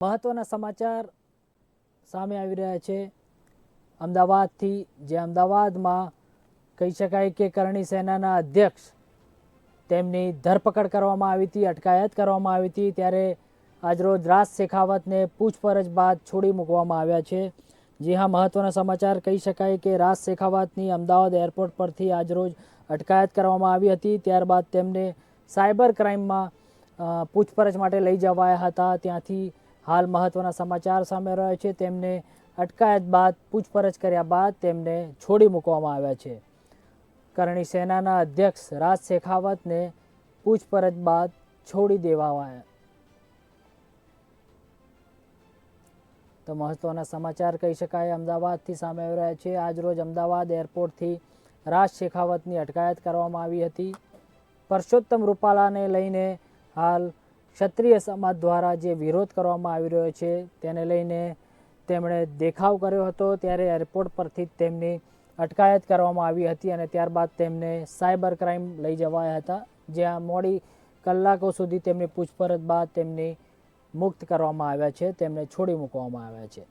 મહત્વના સમાચાર સામે આવી રહ્યા છે. અમદાવાદથી, જે અમદાવાદમાં કહી શકાય કે કરણી સેનાના અધ્યક્ષ તેમની ધરપકડ કરવામાં આવી હતી, અટકાયત કરવામાં આવી હતી, ત્યારે આજરોજ રાજ શેખાવતને પૂછપરછ બાદ છોડી મૂકવામાં આવ્યા છે. જી હા, મહત્વના સમાચાર કહી શકાય કે રાજ શેખાવતની અમદાવાદ એરપોર્ટ પરથી આજરોજ અટકાયત કરવામાં આવી હતી, ત્યારબાદ તેમને સાયબર ક્રાઇમમાં પૂછપરછ માટે લઈ જવાયા હતા. ત્યાંથી હાલ મહત્વના સમાચાર સામે રહ્યા છે. તેમને અટકાયત બાદ પૂછપરછ કર્યા બાદ તેમને છોડી મૂકવામાં આવ્યા છે. કરણી સેનાના અધ્યક્ષ રાજ શેખાવતને પૂછપરછ બાદ છોડી દેવામાં તો મહત્વના સમાચાર કહી શકાય, અમદાવાદથી સામે આવી રહ્યા છે. આજરોજ અમદાવાદ એરપોર્ટથી રાજ શેખાવતની અટકાયત કરવામાં આવી હતી. પરસોત્તમ રૂપાલાને લઈને હાલ ક્ષત્રિય સમાજ દ્વારા જે વિરોધ કરવામાં આવી રહ્યો છે, તેને લઈને તેમણે દેખાવ કર્યો હતો. ત્યારે એરપોર્ટ પરથી તેમની અટકાયત કરવામાં આવી હતી અને ત્યારબાદ તેમને સાયબર ક્રાઇમ લઈ જવાયા હતા, જ્યાં મોડી કલાકો સુધી તેમની પૂછપરછ બાદ તેમની મુક્ત કરવામાં આવ્યા છે, તેમને છોડી મૂકવામાં આવ્યા છે.